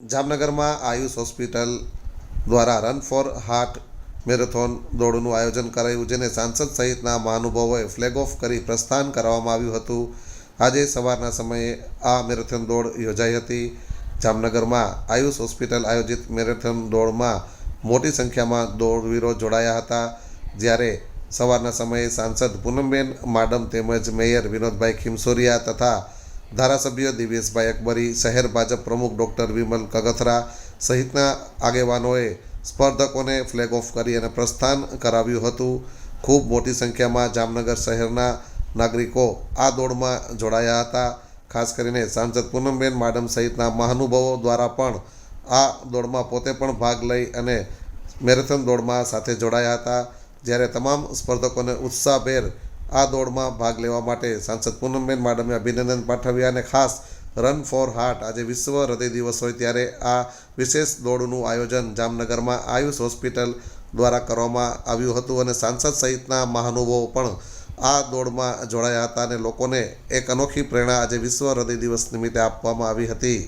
જામનગરમાં આયુષ હોસ્પિટલ દ્વારા run for heart marathon દોડનું આયોજન કરાયું, જેને સાંસદ સહિતના મહાનુભાવોએ ફ્લેગ ઓફ કરી પ્રસ્થાન કરવામાં આવ્યું હતું. આજે સવારના સમયે આ મેરેથોન દોડ યોજાઈ હતી. જામનગરમાં આયુષ હોસ્પિટલ આયોજિત મેરેથોન દોડમાં મોટી સંખ્યામાં દોડવીરો જોડાયા હતા. જ્યારે સવારના સમયે સાંસદ પૂનમબેન માડમ તેમજ મેયર વિનોદભાઈ ખીમસોરિયા તથા ધારાસભ્ય દિવેશભાઈ અકબરી, શહેર ભાજપ પ્રમુખ ડૉક્ટર વિમલ કગથરા સહિતના આગેવાનોએ સ્પર્ધકોને ફ્લેગ ઓફ કરી અને પ્રસ્થાન કરાવ્યું હતું. ખૂબ મોટી સંખ્યામાં જામનગર શહેરના નાગરિકો આ દોડમાં જોડાયા હતા. ખાસ કરીને સાંસદ પૂનમબેન માડમ સહિતના મહાનુભાવો દ્વારા પણ આ દોડમાં પોતે પણ ભાગ લઈ અને મેરેથોન દોડમાં સાથે જોડાયા હતા. જ્યારે તમામ સ્પર્ધકોને ઉત્સાહભેર આ દોડમાં ભાગ લેવા માટે સાંસદ પૂનમબેન માડમે અભિનંદન પાઠવ્યા અને ખાસ રન ફોર હાર્ટ આજે વિશ્વ હૃદય દિવસ હોય ત્યારે આ વિશેષ દોડનું આયોજન જામનગરમાં આયુષ હોસ્પિટલ દ્વારા કરવામાં આવ્યું હતું અને સાંસદ સહિતના મહાનુભાવો પણ આ દોડમાં જોડાયા હતા અને લોકોને એક અનોખી પ્રેરણા આજે વિશ્વ હૃદય દિવસ નિમિત્તે આપવામાં આવી હતી.